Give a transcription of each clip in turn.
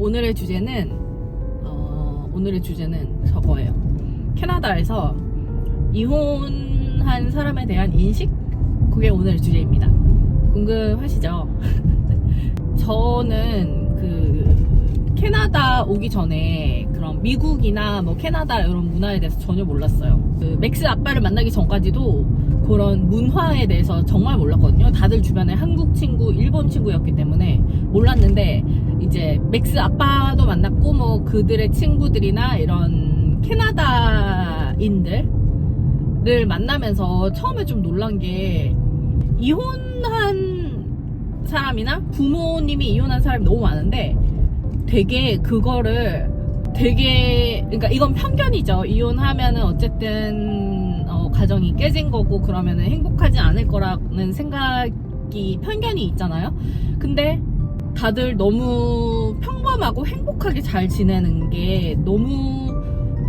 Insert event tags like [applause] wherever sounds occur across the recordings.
오늘의 주제는 어, 오늘의 주제는 저거예요. 캐나다에서 이혼한 사람에 대한 인식? 그게 오늘의 주제입니다. 궁금하시죠? [laughs] 저는 그 캐나다 오기 전에 그런 미국이나 뭐 캐나다 이런 문화에 대해서 전혀 몰랐어요. 그 맥스 아빠를 만나기 전까지도 그런 문화에 대해서 정말 몰랐거든요. 다들 주변에 한국 친구, 일본 친구였기 때문에 몰랐는데 이제 맥스 아빠도 만났고 뭐 그들의 친구들이나 이런 캐나다인들을 만나면서 처음에 좀 놀란 게 이혼한 사람이나 부모님이 이혼한 사람이 너무 많은데 되게 그거를 되게 그러니까 이건 편견이죠. 이혼하면은 어쨌든 어, 가정이 깨진 거고 그러면은 행복하지 않을 거라는 생각이 편견이 있잖아요. 근데 다들 너무 평범하고 행복하게 잘 지내는 게 너무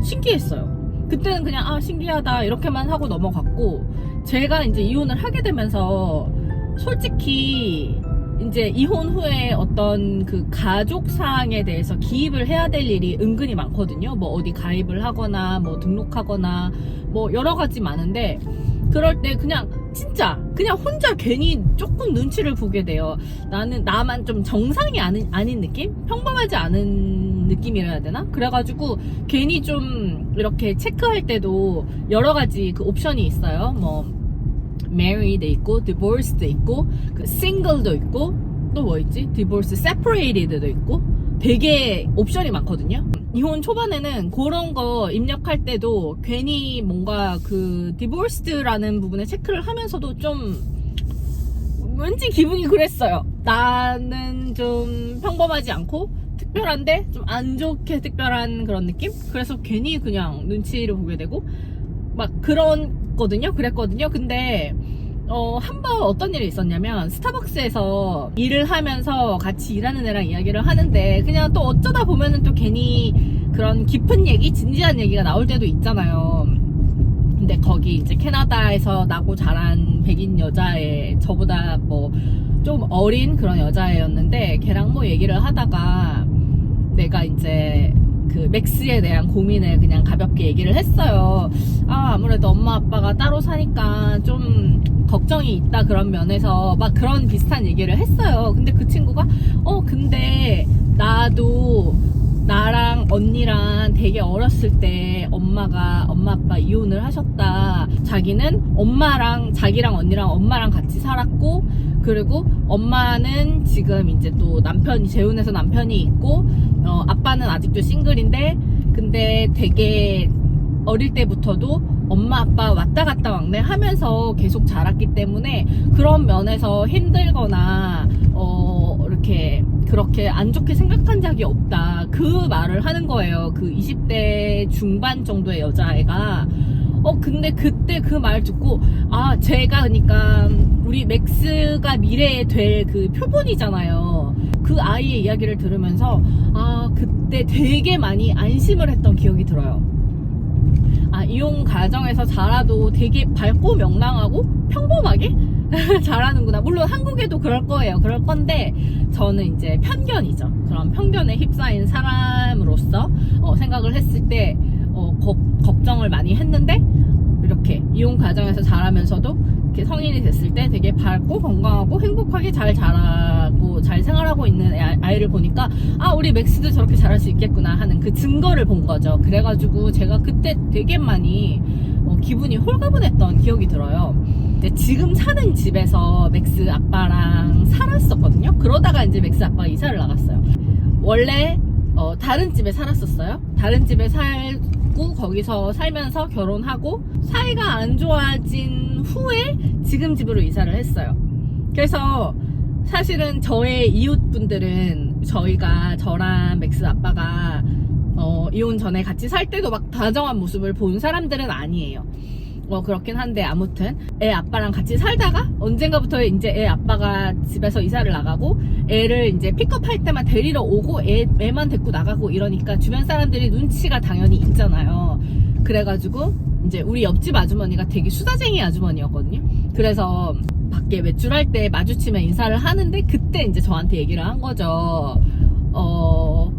신기했어요. 그때는 그냥 아 신기하다 이렇게만 하고 넘어갔고 제가 이제 이혼을 하게 되면서 솔직히 이제 이혼 후에 어떤 그 가족 사항에 대해서 기입을 해야 될 일이 은근히 많거든요. 뭐 어디 가입을 하거나 뭐 등록하거나 뭐 여러 가지 많은데 그럴 때 그냥 진짜 그냥 혼자 괜히 조금 눈치를 보게 돼요. 나는 나만 좀 정상이 아닌, 아닌 느낌? 평범하지 않은 느낌이라 해야 되나? 그래가지고 괜히 좀 이렇게 체크할 때도 여러 가지 그 옵션이 있어요. 뭐 married도 있고 divorced도 있고 그 single도 있고 또 뭐 있지? divorce separated도 있고 되게 옵션이 많거든요. 이혼 초반에는 그런 거 입력할 때도 괜히 뭔가 그 divorced라는 부분에 체크를 하면서도 좀 왠지 기분이 그랬어요. 나는 좀 평범하지 않고 특별한데 좀 안 좋게 특별한 그런 느낌? 그래서 괜히 그냥 눈치를 보게 되고 막 그런 거든요. 그랬거든요. 근데 어, 한 번 어떤 일이 있었냐면 스타벅스에서 일을 하면서 같이 일하는 애랑 이야기를 하는데 그냥 또 어쩌다 보면은 또 괜히 그런 깊은 얘기, 진지한 얘기가 나올 때도 있잖아요. 근데 거기 이제 캐나다에서 나고 자란 백인 여자애 저보다 뭐 좀 어린 그런 여자애였는데 걔랑 뭐 얘기를 하다가 내가 이제 그 맥스에 대한 고민을 그냥 가볍게 얘기를 했어요. 아, 아무래도 엄마 아빠가 따로 사니까 좀 걱정이 있다 그런 면에서 막 그런 비슷한 얘기를 했어요. 근데 그 친구가 어, 근데 나도 나랑 언니랑 되게 어렸을 때 엄마가 엄마 아빠 이혼을 하셨다. 자기는 엄마랑 자기랑 언니랑 엄마랑 같이 살았고 그리고 엄마는 지금 이제 또 남편이 재혼해서 남편이 있고 어, 아빠는 아직도 싱글인데 근데 되게 어릴 때부터도 엄마 아빠 왔다 갔다 왕래 하면서 계속 자랐기 때문에 그런 면에서 힘들거나 어 이렇게 그렇게 안 좋게 생각한 적이 없다. 그 말을 하는 거예요. 그 20대 중반 정도의 여자애가 어 근데 그때 그 말 듣고 아 제가 그러니까 우리 맥스가 미래에 될 그 표본이잖아요. 그 아이의 이야기를 들으면서 아 그때 되게 많이 안심을 했던 기억이 들어요. 아 이혼 가정에서 자라도 되게 밝고 명랑하고 평범하게 [laughs] 잘하는구나. 물론 한국에도 그럴 거예요. 그럴 건데 저는 이제 편견이죠. 그런 편견에 휩싸인 사람으로서 어, 생각을 했을 때 어, 거- 걱정을 많이 했는데 이렇게 이혼 과정에서 자라면서도 이렇게 성인이 됐을 때 되게 밝고 건강하고 행복하게 잘 자라고 잘 생활하고 있는 애- 아이를 보니까 아 우리 맥스도 저렇게 잘할 수 있겠구나 하는 그 증거를 본 거죠. 그래가지고 제가 그때 되게 많이 어, 기분이 홀가분했던 기억이 들어요. 지금 사는 집에서 맥스 아빠랑 살았었거든요. 그러다가 이제 맥스 아빠가 이사를 나갔어요. 원래 어, 다른 집에 살았었어요. 다른 집에 살 고 거기서 살면서 결혼하고 사이가 안 좋아진 후에 지금 집으로 이사를 했어요. 그래서 사실은 저의 이웃분들은 저희가 저랑 맥스 아빠가 어, 이혼 전에 같이 살 때도 막 다정한 모습을 본 사람들은 아니에요. 뭐 그렇긴 한데 아무튼 애 아빠랑 같이 살다가 언젠가부터 이제 애 아빠가 집에서 이사를 나가고 애를 이제 픽업할 때만 데리러 오고 애, 애만 데리고 나가고 이러니까 주변 사람들이 눈치가 당연히 있잖아요. 그래가지고 이제 우리 옆집 아주머니가 되게 수다쟁이 아주머니였거든요. 그래서 밖에 외출할 때 마주치면 인사를 하는데 그때 이제 저한테 얘기를 한 거죠. 어,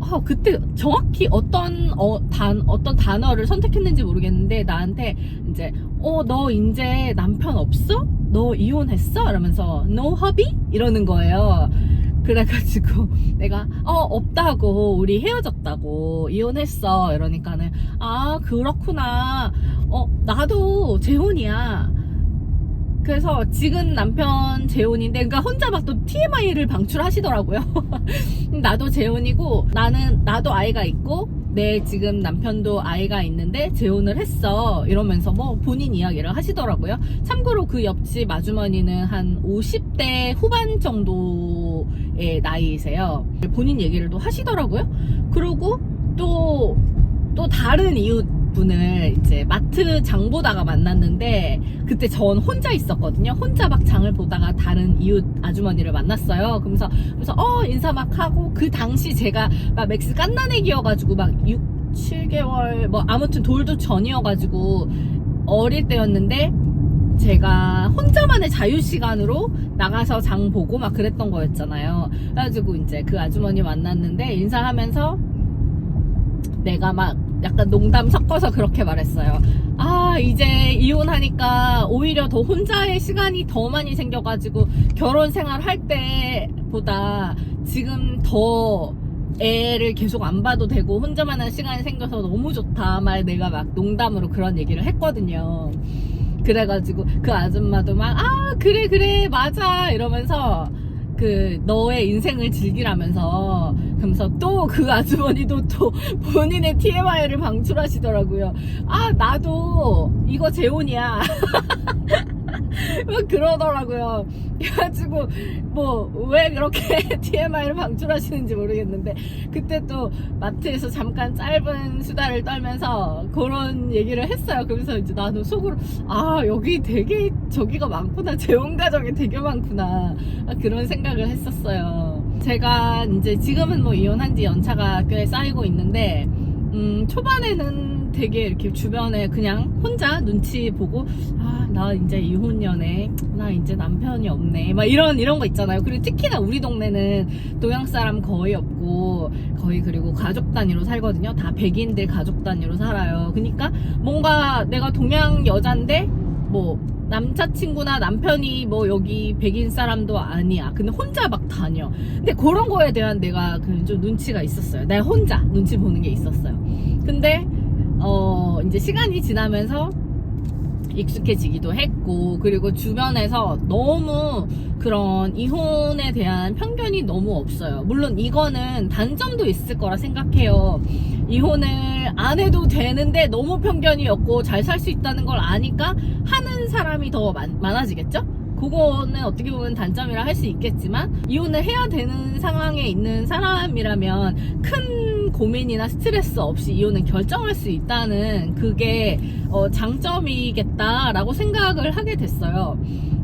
아, 그때 정확히 어떤 어, 단 어떤 단어를 선택했는지 모르겠는데 나한테 이제 어 너 이제 남편 없어? 너 이혼했어? 이러면서 no hubby 이러는 거예요. 그래가지고 [laughs] 내가 어 없다고 우리 헤어졌다고 이혼했어 이러니까는 아 그렇구나 어 나도 재혼이야 그래서 지금 남편 재혼인데 그러니까 혼자 막 또 TMI를 방출하시더라고요. [laughs] 나도 재혼이고 나는 나도 아이가 있고 내 지금 남편도 아이가 있는데 재혼을 했어. 이러면서 뭐 본인 이야기를 하시더라고요. 참고로 그 옆집 아주머니는 한 50대 후반 정도의 나이이세요. 본인 얘기를 또 하시더라고요. 그리고 또또 다른 이웃 분을 이제 마트 장 보다가 만났는데 그때 전 혼자 있었거든요. 혼자 막 장을 보다가 다른 이웃 아주머니를 만났어요. 그러면서 그래서 어 인사 막 하고 그 당시 제가 막 맥스 깐나내기여가지고 막 6, 7개월 뭐 아무튼 돌도 전이어가지고 어릴 때였는데 제가 혼자만의 자유 시간으로 나가서 장 보고 막 그랬던 거였잖아요. 그래가지고 이제 그 아주머니 만났는데 인사하면서 내가 막 약간 농담 섞어서 그렇게 말했어요. 아, 이제 이혼하니까 오히려 더 혼자의 시간이 더 많이 생겨가지고 결혼 생활 할 때보다 지금 더 애를 계속 안 봐도 되고 혼자만 한 시간이 생겨서 너무 좋다. 말 내가 막 농담으로 그런 얘기를 했거든요. 그래가지고 그 아줌마도 막, 아, 그래, 그래, 맞아. 이러면서 그 너의 인생을 즐기라면서 그러면서 또 그 아주머니도 또 본인의 TMI를 방출하시더라고요. 아 나도 이거 재혼이야. [laughs] [laughs] 막 그러더라고요. 그래가지고 뭐 왜 그렇게 [laughs] TMI를 방출하시는지 모르겠는데 그때 또 마트에서 잠깐 짧은 수다를 떨면서 그런 얘기를 했어요. 그래서 이제 나도 속으로 아 여기 되게 저기가 많구나 [laughs] 재혼 가정이 되게 많구나 아, 그런 생각을 했었어요. 제가 이제 지금은 뭐 이혼한 지 연차가 꽤 쌓이고 있는데 음, 초반에는 되게 이렇게 주변에 그냥 혼자 눈치 보고 아 나 이제 이혼녀네 나 이제 남편이 없네 막 이런 이런 거 있잖아요 그리고 특히나 우리 동네는 동양 사람 거의 없고 거의 그리고 가족 단위로 살거든요 다 백인들 가족 단위로 살아요 그러니까 뭔가 내가 동양 여잔데 뭐 남자친구나 남편이 뭐 여기 백인 사람도 아니야. 근데 혼자 막 다녀. 근데 그런 거에 대한 내가 그 좀 눈치가 있었어요. 내가 혼자 눈치 보는 게 있었어요. 근데 어 이제 시간이 지나면서 익숙해지기도 했고 그리고 주변에서 너무 그런 이혼에 대한 편견이 너무 없어요. 물론 이거는 단점도 있을 거라 생각해요. 이혼을 안 해도 되는데 너무 편견이었고 잘 살 수 있다는 걸 아니까 하는 사람이 더 많, 많아지겠죠? 그거는 어떻게 보면 단점이라 할 수 있겠지만 이혼을 해야 되는 상황에 있는 사람이라면 큰 고민이나 스트레스 없이 이혼을 결정할 수 있다는 그게 어, 장점이겠다라고 생각을 하게 됐어요.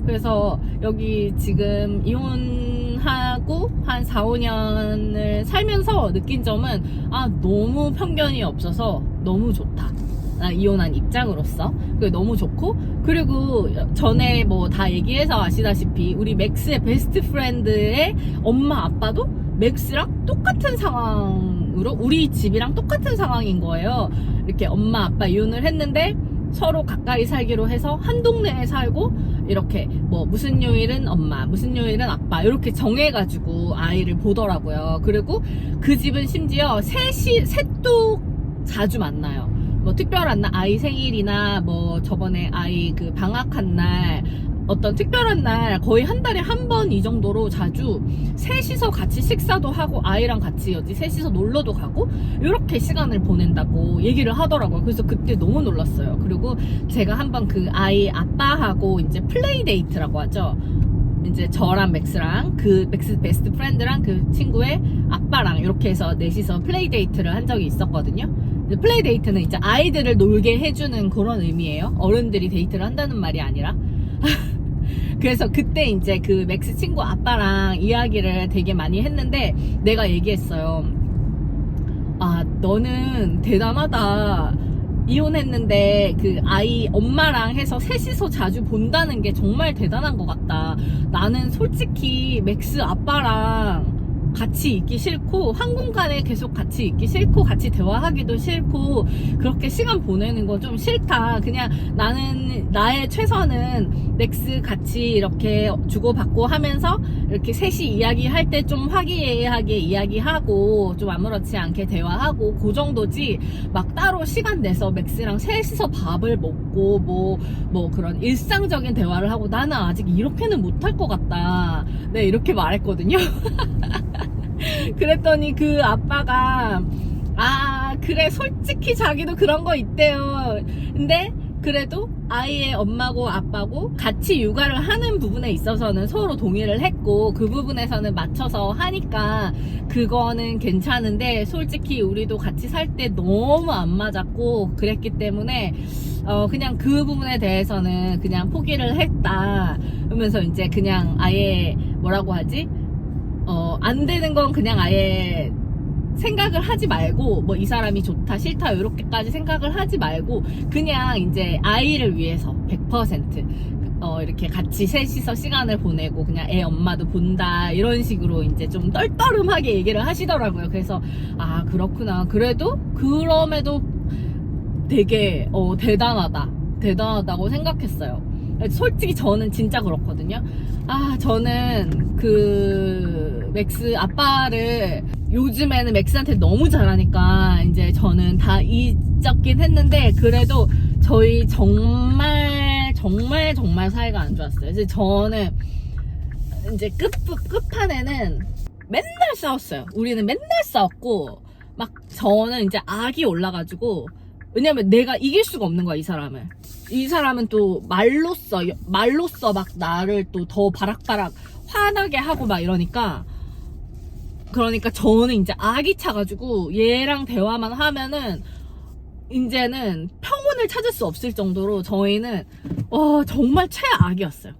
그래서 여기 지금 이혼하고 한 4, 5년을 살면서 느낀 점은 아 너무 편견이 없어서 너무 좋다. 아, 이혼한 입장으로서 그게 너무 좋고 그리고 전에 뭐 다 얘기해서 아시다시피 우리 맥스의 베스트 프렌드의 엄마 아빠도 맥스랑 똑같은 상황 으로 우리 집이랑 똑같은 상황인 거예요. 이렇게 엄마 아빠 이혼을 했는데 서로 가까이 살기로 해서 한 동네에 살고 이렇게 뭐 무슨 요일은 엄마 무슨 요일은 아빠 이렇게 정해가지고 아이를 보더라고요. 그리고 그 집은 심지어 셋이 셋도 자주 만나요. 뭐 특별한 날 아이 생일이나 뭐 저번에 아이 그 방학한 날 어떤 특별한 날 거의 한 달에 한 번 이 정도로 자주 셋이서 같이 식사도 하고 아이랑 같이 여기 셋이서 놀러도 가고 이렇게 시간을 보낸다고 얘기를 하더라고요. 그래서 그때 너무 놀랐어요. 그리고 제가 한번 그 아이 아빠하고 이제 플레이 데이트라고 하죠. 이제 저랑 맥스랑 그 맥스 베스트 프렌드랑 그 친구의 아빠랑 이렇게 해서 넷이서 플레이 데이트를 한 적이 있었거든요. 플레이 데이트는 이제 아이들을 놀게 해주는 그런 의미예요. 어른들이 데이트를 한다는 말이 아니라. [laughs] 그래서 그때 이제 그 맥스 친구 아빠랑 이야기를 되게 많이 했는데 내가 얘기했어요. 아, 너는 대단하다. 이혼했는데 그 아이 엄마랑 해서 셋이서 자주 본다는 게 정말 대단한 것 같다. 나는 솔직히 맥스 아빠랑 같이 있기 싫고 한 공간에 계속 같이 있기 싫고 같이 대화하기도 싫고 그렇게 시간 보내는 거 좀 싫다. 그냥 나는 나의 최선은 넥스 같이 이렇게 주고받고 하면서 이렇게 셋이 이야기할 때 좀 화기애애하게 이야기하고 좀 아무렇지 않게 대화하고 그 정도지 막 따로 시간 내서 맥스랑 셋이서 밥을 먹고 뭐뭐 그런 일상적인 대화를 하고 나는 아직 이렇게는 못할 것 같다. 네 이렇게 말했거든요. [laughs] [laughs] 그랬더니 그 아빠가 아 그래 솔직히 자기도 그런 거 있대요. 근데 그래도 아이의 엄마고 아빠고 같이 육아를 하는 부분에 있어서는 서로 동의를 했고 그 부분에서는 맞춰서 하니까 그거는 괜찮은데 솔직히 우리도 같이 살 때 너무 안 맞았고 그랬기 때문에 어 그냥 그 부분에 대해서는 그냥 포기를 했다 그러면서 이제 그냥 아예 뭐라고 하지 어 안 되는 건 그냥 아예 생각을 하지 말고 뭐 이 사람이 좋다 싫다 이렇게까지 생각을 하지 말고 그냥 이제 아이를 위해서 100%어 이렇게 같이 셋이서 시간을 보내고 그냥 애 엄마도 본다 이런 식으로 이제 좀 떨떠름하게 얘기를 하시더라고요. 그래서 아 그렇구나. 그래도 그럼에도 되게 어 대단하다. 대단하다고 생각했어요. 솔직히 저는 진짜 그렇거든요. 아, 저는 그 맥스 아빠를 요즘에는 맥스한테 너무 잘하니까 이제 저는 다 잊었긴 했는데 그래도 저희 정말 정말 정말 사이가 안 좋았어요. 이제 저는 이제 끝 끝판에는 맨날 싸웠어요. 우리는 맨날 싸웠고 막 저는 이제 악이 올라가지고 왜냐면 내가 이길 수가 없는 거야 이 사람을. 이 사람은 또 말로써 말로써 막 나를 또 더 바락바락 화나게 하고 막 이러니까 그러니까 저는 이제 악이 차가지고 얘랑 대화만 하면은 이제는 평온을 찾을 수 없을 정도로 저희는 어 정말 최악이었어요.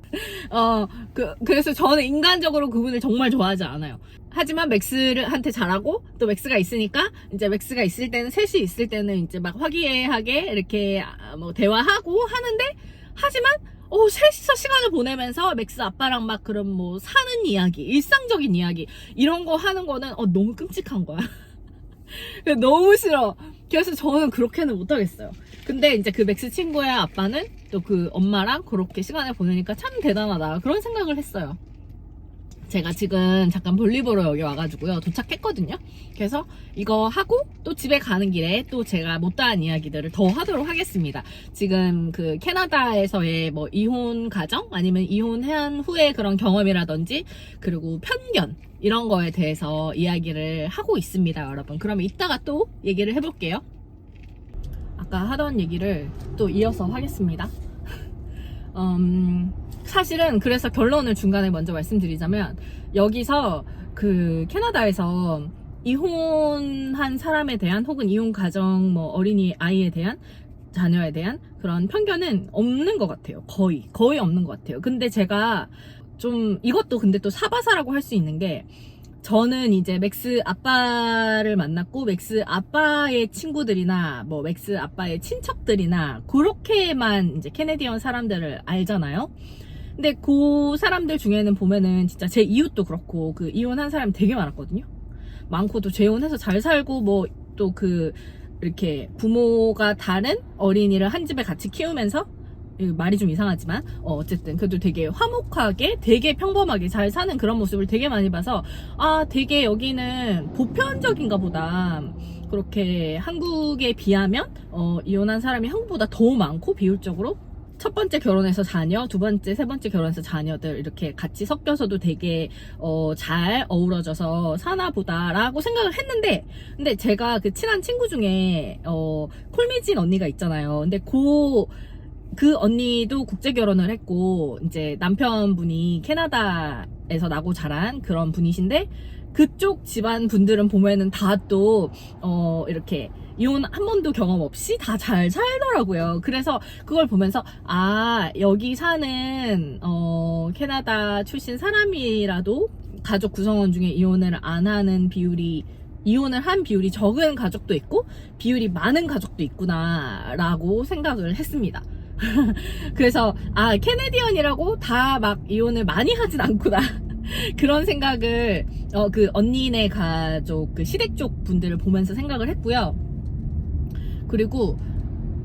어그 그래서 저는 인간적으로 그분을 정말 좋아하지 않아요. 하지만 맥스를 한테 잘하고 또 맥스가 있으니까 이제 맥스가 있을 때는 셋이 있을 때는 이제 막 화기애애하게 이렇게 아, 뭐 대화하고 하는데 하지만 어 셋이서 시간을 보내면서 맥스 아빠랑 막 그런 뭐 사는 이야기 일상적인 이야기 이런 거 하는 거는 어 너무 끔찍한 거야. [laughs] 너무 싫어. 그래서 저는 그렇게는 못하겠어요. 근데 이제 그 맥스 친구의 아빠는 또 그 엄마랑 그렇게 시간을 보내니까 참 대단하다. 그런 생각을 했어요. 제가 지금 잠깐 볼리보로 여기 와가지고요. 도착했거든요. 그래서 이거 하고 또 집에 가는 길에 또 제가 못다한 이야기들을 더 하도록 하겠습니다. 지금 그 캐나다에서의 뭐 이혼 가정 아니면 이혼한 후의 그런 경험이라든지 그리고 편견 이런 거에 대해서 이야기를 하고 있습니다, 여러분. 그러면 이따가 또 얘기를 해볼게요. 아까 하던 얘기를 또 이어서 하겠습니다. [laughs] 음, 사실은 그래서 결론을 중간에 먼저 말씀드리자면 여기서 그 캐나다에서 이혼한 사람에 대한 혹은 이혼 가정 뭐 어린이 아이에 대한 자녀에 대한 그런 편견은 없는 것 같아요. 거의 거의 없는 것 같아요. 근데 제가 좀 이것도 근데 또 사바사라고 할 수 있는 게 저는 이제 맥스 아빠를 만났고 맥스 아빠의 친구들이나 뭐 맥스 아빠의 친척들이나 그렇게만 이제 캐네디언 사람들을 알잖아요. 근데 그 사람들 중에는 보면은 진짜 제 이웃도 그렇고 그 이혼한 사람이 되게 많았거든요. 많고 또 재혼해서 잘 살고 뭐 또 그 이렇게 부모가 다른 어린이를 한 집에 같이 키우면서 말이 좀 이상하지만 어, 어쨌든 그래도 되게 화목하게 되게 평범하게 잘 사는 그런 모습을 되게 많이 봐서 아 되게 여기는 보편적인가 보다 그렇게 한국에 비하면 어, 이혼한 사람이 한국보다 더 많고 비율적으로 첫 번째 결혼해서 자녀, 두 번째, 세 번째 결혼해서 자녀들 이렇게 같이 섞여서도 되게 어, 잘 어우러져서 사나 보다라고 생각을 했는데 근데 제가 그 친한 친구 중에 어, 콜미진 언니가 있잖아요. 근데 그, 그 언니도 국제 결혼을 했고 이제 남편분이 캐나다에서 나고 자란 그런 분이신데 그쪽 집안 분들은 보면은 다 또 어, 이렇게 이혼 한 번도 경험 없이 다 잘 살더라고요. 그래서 그걸 보면서 아 여기 사는 어, 캐나다 출신 사람이라도 가족 구성원 중에 이혼을 안 하는 비율이 이혼을 한 비율이 적은 가족도 있고 비율이 많은 가족도 있구나라고 생각을 했습니다. [laughs] 그래서 아 캐네디언이라고 다 막 이혼을 많이 하진 않구나. [laughs] 그런 생각을 어 그 언니네 가족 그 시댁 쪽 분들을 보면서 생각을 했고요. 그리고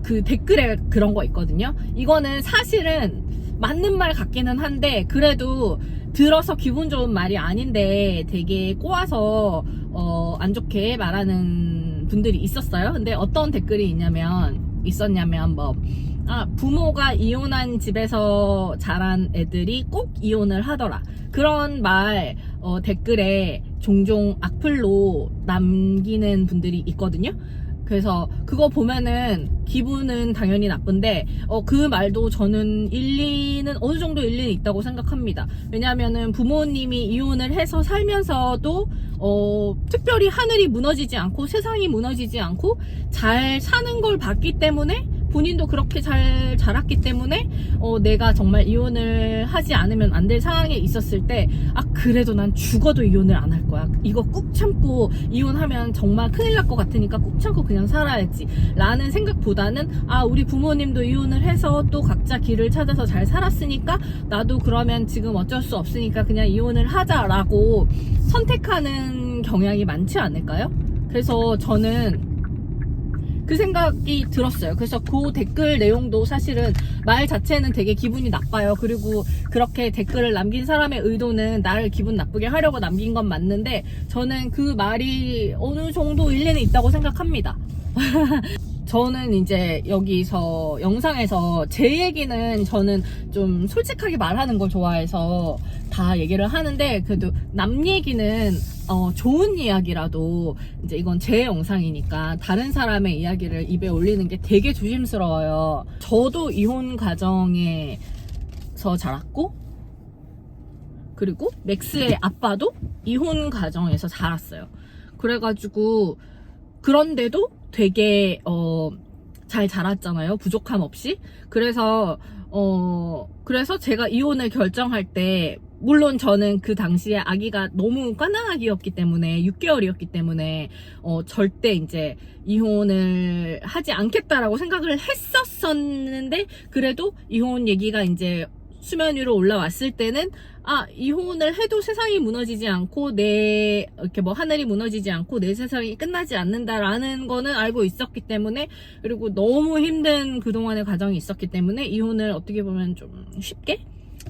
그 댓글에 그런 거 있거든요. 이거는 사실은 맞는 말 같기는 한데 그래도 들어서 기분 좋은 말이 아닌데 되게 꼬아서 어, 안 좋게 말하는 분들이 있었어요. 근데 어떤 댓글이 있냐면 있었냐면 뭐 아, 부모가 이혼한 집에서 자란 애들이 꼭 이혼을 하더라. 그런 말 어, 댓글에 종종 악플로 남기는 분들이 있거든요. 그래서 그거 보면은 기분은 당연히 나쁜데 어, 그 말도 저는 일리는 어느 정도 일리는 있다고 생각합니다. 왜냐하면은 부모님이 이혼을 해서 살면서도 어, 특별히 하늘이 무너지지 않고 세상이 무너지지 않고 잘 사는 걸 봤기 때문에 본인도 그렇게 잘 자랐기 때문에 어, 내가 정말 이혼을 하지 않으면 안 될 상황에 있었을 때 아 그래도 난 죽어도 이혼을 안 할 거야 이거 꾹 참고 이혼하면 정말 큰일 날 것 같으니까 꾹 참고 그냥 살아야지 라는 생각보다는 아 우리 부모님도 이혼을 해서 또 각자 길을 찾아서 잘 살았으니까 나도 그러면 지금 어쩔 수 없으니까 그냥 이혼을 하자라고 선택하는 경향이 많지 않을까요? 그래서 저는 그 생각이 들었어요. 그래서 그 댓글 내용도 사실은 말 자체는 되게 기분이 나빠요. 그리고 그렇게 댓글을 남긴 사람의 의도는 나를 기분 나쁘게 하려고 남긴 건 맞는데 저는 그 말이 어느 정도 일리는 있다고 생각합니다. [laughs] 저는 이제 여기서 영상에서 제 얘기는 저는 좀 솔직하게 말하는 걸 좋아해서 다 얘기를 하는데 그래도 남 얘기는 어, 좋은 이야기라도 이제 이건 제 영상이니까 다른 사람의 이야기를 입에 올리는 게 되게 조심스러워요. 저도 이혼 가정에서 자랐고 그리고 맥스의 아빠도 이혼 가정에서 자랐어요. 그래가지고 그런데도 되게 어, 잘 자랐잖아요. 부족함 없이. 그래서 어 그래서 제가 이혼을 결정할 때 물론 저는 그 당시에 아기가 너무 깐난 아기였기 때문에 6개월이었기 때문에 어 절대 이제 이혼을 하지 않겠다라고 생각을 했었었는데 그래도 이혼 얘기가 이제 수면 위로 올라왔을 때는 아 이혼을 해도 세상이 무너지지 않고 내 이렇게 뭐 하늘이 무너지지 않고 내 세상이 끝나지 않는다라는 거는 알고 있었기 때문에 그리고 너무 힘든 그동안의 과정이 있었기 때문에 이혼을 어떻게 보면 좀 쉽게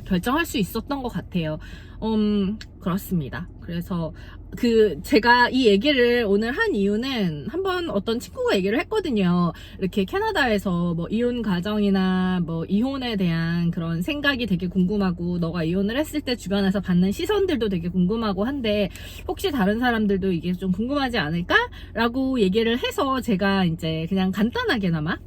결정할 수 있었던 것 같아요. 음, 그렇습니다. 그래서 그 제가 이 얘기를 오늘 한 이유는 한번 어떤 친구가 얘기를 했거든요. 이렇게 캐나다에서 뭐 이혼 가정이나 뭐 이혼에 대한 그런 생각이 되게 궁금하고 너가 이혼을 했을 때 주변에서 받는 시선들도 되게 궁금하고 한데 혹시 다른 사람들도 이게 좀 궁금하지 않을까라고 얘기를 해서 제가 이제 그냥 간단하게나마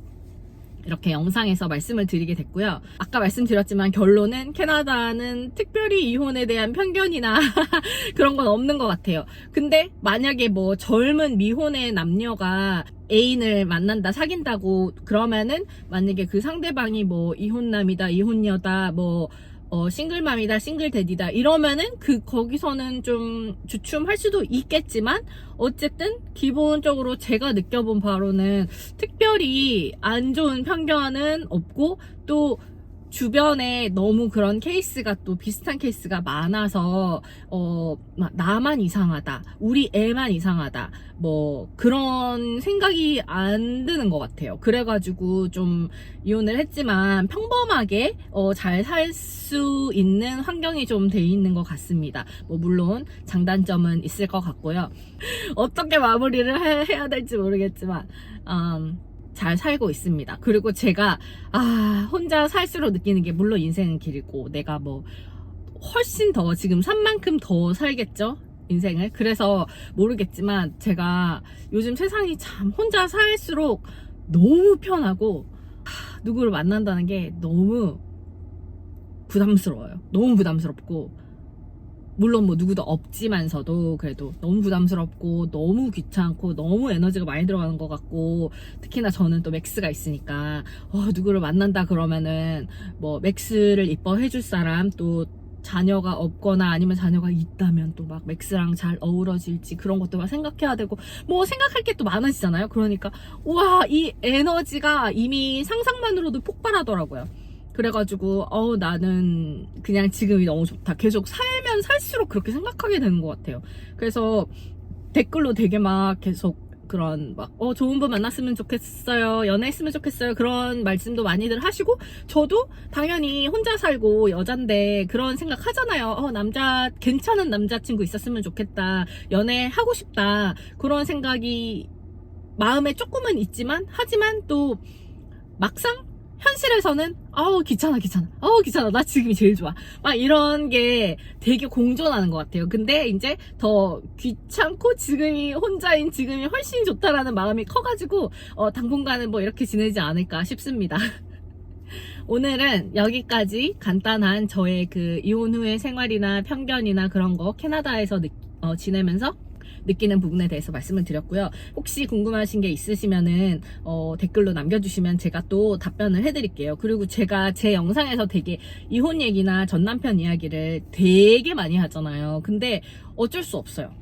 이렇게 영상에서 말씀을 드리게 됐고요. 아까 말씀드렸지만 결론은 캐나다는 특별히 이혼에 대한 편견이나 [laughs] 그런 건 없는 것 같아요. 근데 만약에 뭐 젊은 미혼의 남녀가 애인을 만난다, 사귄다고 그러면은 만약에 그 상대방이 뭐 이혼남이다, 이혼녀다, 뭐 어, 싱글맘이다, 싱글데디다. 이러면은 그 거기서는 좀 주춤할 수도 있겠지만 어쨌든 기본적으로 제가 느껴본 바로는 특별히 안 좋은 편견은 없고 또 주변에 너무 그런 케이스가 또 비슷한 케이스가 많아서 어막 나만 이상하다 우리 애만 이상하다 뭐 그런 생각이 안 드는 것 같아요. 그래가지고 좀 이혼을 했지만 평범하게 어 잘 살 수 있는 환경이 좀 돼 있는 것 같습니다. 뭐 물론 장단점은 있을 것 같고요. [laughs] 어떻게 마무리를 해, 해야 될지 모르겠지만 음, 잘 살고 있습니다. 그리고 제가 아 혼자 살수록 느끼는 게 물론 인생은 길고 내가 뭐 훨씬 더 지금 산 만큼 더 살겠죠. 인생을 그래서 모르겠지만 제가 요즘 세상이 참 혼자 살수록 너무 편하고 하, 누구를 만난다는 게 너무 부담스러워요. 너무 부담스럽고 물론 뭐 누구도 없지만서도 그래도 너무 부담스럽고 너무 귀찮고 너무 에너지가 많이 들어가는 것 같고 특히나 저는 또 맥스가 있으니까 어, 누구를 만난다 그러면은 뭐 맥스를 이뻐해 줄 사람 또 자녀가 없거나 아니면 자녀가 있다면 또 막 맥스랑 잘 어우러질지 그런 것도 막 생각해야 되고 뭐 생각할 게 또 많아지잖아요. 그러니까 와이 에너지가 이미 상상만으로도 폭발하더라고요. 그래가지고 어 나는 그냥 지금이 너무 좋다. 계속 살면 살수록 그렇게 생각하게 되는 것 같아요. 그래서 댓글로 되게 막 계속 그런 막 어 좋은 분 만났으면 좋겠어요. 연애했으면 좋겠어요. 그런 말씀도 많이들 하시고 저도 당연히 혼자 살고 여잔데 그런 생각 하잖아요. 어 남자 괜찮은 남자친구 있었으면 좋겠다. 연애하고 싶다. 그런 생각이 마음에 조금은 있지만 하지만 또 막상 현실에서는 아우 귀찮아 귀찮아. 아우 귀찮아. 나 지금이 제일 좋아. 막 이런 게 되게 공존하는 것 같아요. 근데 이제 더 귀찮고 지금이 혼자인 지금이 훨씬 좋다라는 마음이 커가지고 어, 당분간은 뭐 이렇게 지내지 않을까 싶습니다. [laughs] 오늘은 여기까지 간단한 저의 그 이혼 후의 생활이나 편견이나 그런 거 캐나다에서 느, 어, 지내면서 느끼는 부분에 대해서 말씀을 드렸고요. 혹시 궁금하신 게 있으시면은 어, 댓글로 남겨주시면 제가 또 답변을 해드릴게요. 그리고 제가 제 영상에서 되게 이혼 얘기나 전 남편 이야기를 되게 많이 하잖아요. 근데 어쩔 수 없어요.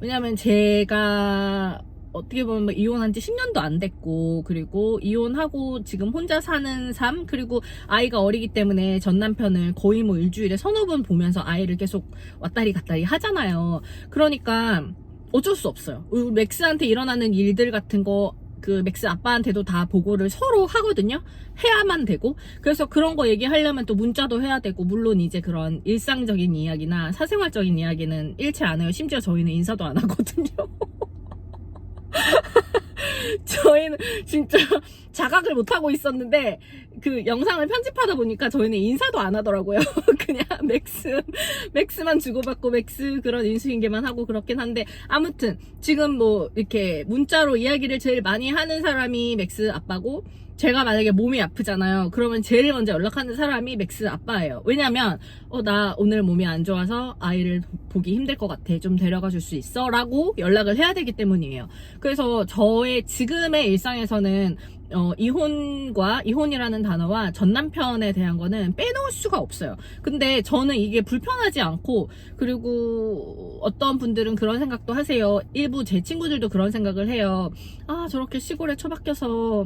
왜냐면 제가 어떻게 보면 뭐 이혼한 지 10년도 안 됐고 그리고 이혼하고 지금 혼자 사는 삶 그리고 아이가 어리기 때문에 전 남편을 거의 뭐 일주일에 서너 번 보면서 아이를 계속 왔다리 갔다리 하잖아요. 그러니까 어쩔 수 없어요. 맥스한테 일어나는 일들 같은 거 그 맥스 아빠한테도 다 보고를 서로 하거든요. 해야만 되고. 그래서 그런 거 얘기하려면 또 문자도 해야 되고, 물론 이제 그런 일상적인 이야기나 사생활적인 이야기는 일체 안 해요. 심지어 저희는 인사도 안 하거든요. [laughs] [laughs] 저희는 진짜 자각을 못하고 있었는데 그 영상을 편집하다 보니까 저희는 인사도 안 하더라고요. [laughs] 그냥 맥스, 맥스만 주고받고 맥스 그런 인수인계만 하고 그렇긴 한데 아무튼 지금 뭐 이렇게 문자로 이야기를 제일 많이 하는 사람이 맥스 아빠고 제가 만약에 몸이 아프잖아요. 그러면 제일 먼저 연락하는 사람이 맥스 아빠예요. 왜냐면 어 나 오늘 몸이 안 좋아서 아이를 보기 힘들 것 같아. 좀 데려가 줄 수 있어? 라고 연락을 해야 되기 때문이에요. 그래서 저의 지금의 일상에서는 어, 이혼과 이혼이라는 단어와 전 남편에 대한 거는 빼놓을 수가 없어요. 근데 저는 이게 불편하지 않고 그리고 어떤 분들은 그런 생각도 하세요. 일부 제 친구들도 그런 생각을 해요. 아 저렇게 시골에 처박혀서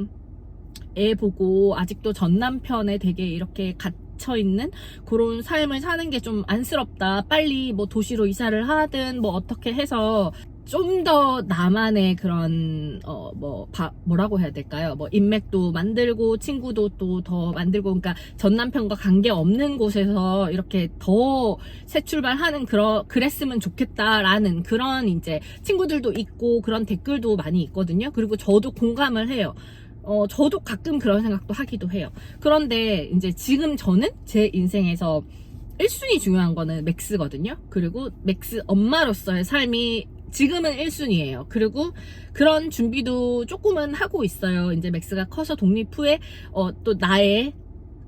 애 보고 아직도 전 남편에 되게 이렇게 갇혀 있는 그런 삶을 사는 게 좀 안쓰럽다. 빨리 뭐 도시로 이사를 하든 뭐 어떻게 해서 좀 더 나만의 그런 어 뭐 뭐라고 해야 될까요? 뭐 인맥도 만들고 친구도 또 더 만들고 그러니까 전 남편과 관계 없는 곳에서 이렇게 더 새 출발하는 그러 그랬으면 좋겠다라는 그런 이제 친구들도 있고 그런 댓글도 많이 있거든요. 그리고 저도 공감을 해요. 어, 저도 가끔 그런 생각도 하기도 해요. 그런데 이제 지금 저는 제 인생에서 1순위 중요한 거는 맥스거든요. 그리고 맥스 엄마로서의 삶이 지금은 1순위예요. 그리고 그런 준비도 조금은 하고 있어요. 이제 맥스가 커서 독립 후에 어, 또 나의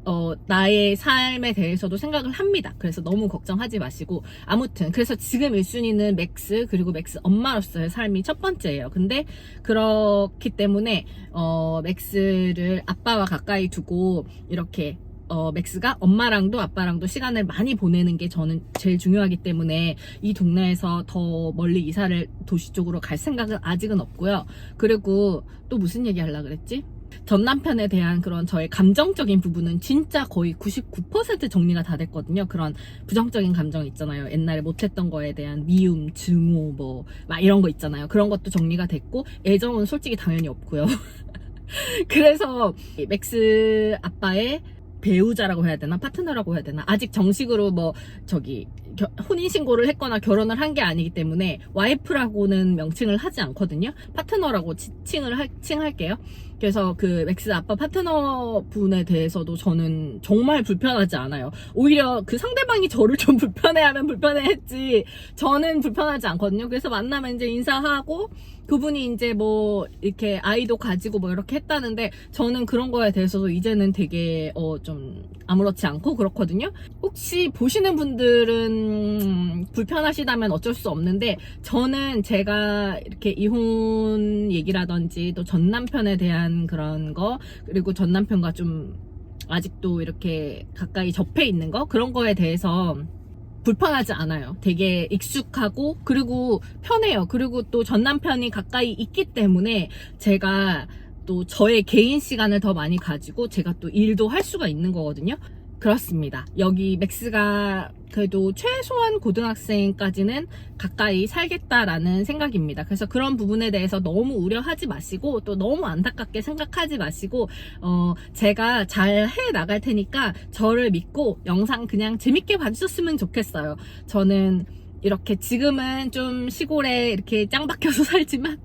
어, 나의 삶에 대해서도 생각을 합니다. 그래서 너무 걱정하지 마시고. 아무튼, 그래서 지금 1순위는 맥스, 그리고 맥스 엄마로서의 삶이 첫 번째예요. 근데, 그렇기 때문에, 어, 맥스를 아빠와 가까이 두고, 이렇게, 어, 맥스가 엄마랑도 아빠랑도 시간을 많이 보내는 게 저는 제일 중요하기 때문에 이 동네에서 더 멀리 이사를 도시 쪽으로 갈 생각은 아직은 없고요. 그리고 또 무슨 얘기 하려고 그랬지? 전 남편에 대한 그런 저의 감정적인 부분은 진짜 거의 99% 정리가 다 됐거든요. 그런 부정적인 감정 있잖아요. 옛날에 못했던 거에 대한 미움, 증오, 뭐, 막 이런 거 있잖아요. 그런 것도 정리가 됐고, 애정은 솔직히 당연히 없고요. [laughs] 그래서 맥스 아빠의 배우자라고 해야 되나 파트너라고 해야 되나 아직 정식으로 뭐 저기 겨, 혼인신고를 했거나 결혼을 한 게 아니기 때문에 와이프라고는 명칭을 하지 않거든요 파트너라고 칭을 할, 칭할게요 그래서 그 맥스 아빠 파트너 분에 대해서도 저는 정말 불편하지 않아요 오히려 그 상대방이 저를 좀 [laughs] 불편해하면 불편해했지 저는 불편하지 않거든요 그래서 만나면 이제 인사하고 그분이 이제 뭐 이렇게 아이도 가지고 뭐 이렇게 했다는데 저는 그런 거에 대해서도 이제는 되게 어 좀 아무렇지 않고 그렇거든요. 혹시 보시는 분들은 불편하시다면 어쩔 수 없는데 저는 제가 이렇게 이혼 얘기라든지 또 전 남편에 대한 그런 거 그리고 전 남편과 좀 아직도 이렇게 가까이 접해 있는 거 그런 거에 대해서 불편하지 않아요. 되게 익숙하고 그리고 편해요. 그리고 또 전 남편이 가까이 있기 때문에 제가 또 저의 개인 시간을 더 많이 가지고 제가 또 일도 할 수가 있는 거거든요. 그렇습니다. 여기 맥스가 그래도 최소한 고등학생까지는 가까이 살겠다라는 생각입니다. 그래서 그런 부분에 대해서 너무 우려하지 마시고 또 너무 안타깝게 생각하지 마시고 어 제가 잘 해 나갈 테니까 저를 믿고 영상 그냥 재밌게 봐주셨으면 좋겠어요. 저는 이렇게 지금은 좀 시골에 이렇게 짱 박혀서 [laughs] 살지만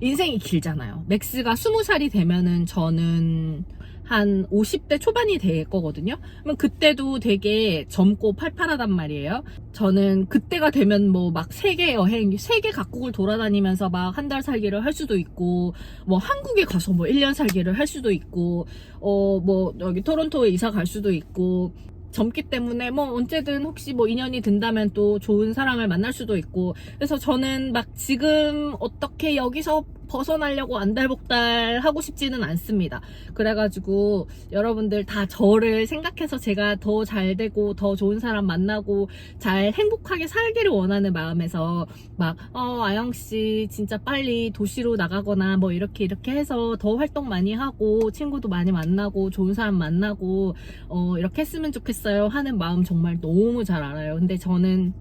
인생이 길잖아요. 맥스가 20살이 되면은 저는 한 50대 초반이 될 거거든요. 그럼 그때도 되게 젊고 팔팔하단 말이에요. 저는 그때가 되면 뭐 막 세계 여행, 세계 각국을 돌아다니면서 막 한 달 살기를 할 수도 있고, 뭐 한국에 가서 뭐 1년 살기를 할 수도 있고, 어, 뭐 여기 토론토에 이사 갈 수도 있고, 젊기 때문에 뭐 언제든 혹시 뭐 인연이 든다면 또 좋은 사람을 만날 수도 있고 그래서 저는 막 지금 어떻게 여기서 벗어나려고 안달복달 하고 싶지는 않습니다. 그래가지고 여러분들 다 저를 생각해서 제가 더 잘 되고 더 좋은 사람 만나고 잘 행복하게 살기를 원하는 마음에서 막 어, 아영 씨 진짜 빨리 도시로 나가거나 뭐 이렇게 이렇게 해서 더 활동 많이 하고 친구도 많이 만나고 좋은 사람 만나고 어, 이렇게 했으면 좋겠어요 하는 마음 정말 너무 잘 알아요. 근데 저는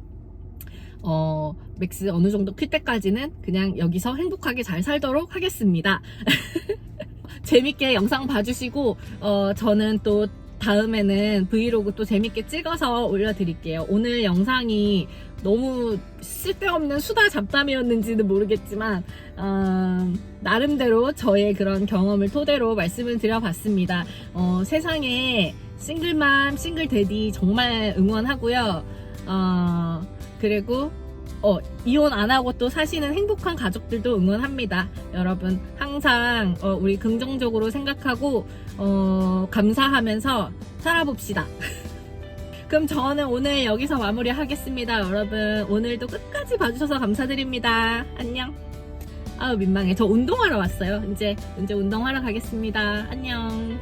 어, 맥스 어느 정도 클 때까지는 그냥 여기서 행복하게 잘 살도록 하겠습니다. [laughs] 재밌게 영상 봐주시고, 어, 저는 또 다음에는 브이로그 또 재밌게 찍어서 올려드릴게요. 오늘 영상이 너무 쓸데없는 수다 잡담이었는지는 모르겠지만, 어, 나름대로 저의 그런 경험을 토대로 말씀을 드려봤습니다. 어, 세상에 싱글맘, 싱글데디 정말 응원하고요. 어, 그리고 어, 이혼 안 하고 또 사시는 행복한 가족들도 응원합니다. 여러분 항상 어, 우리 긍정적으로 생각하고 어, 감사하면서 살아봅시다. [laughs] 그럼 저는 오늘 여기서 마무리하겠습니다. 여러분 오늘도 끝까지 봐주셔서 감사드립니다. 안녕. 아우 민망해. 저 운동하러 왔어요. 이제 이제 운동하러 가겠습니다. 안녕.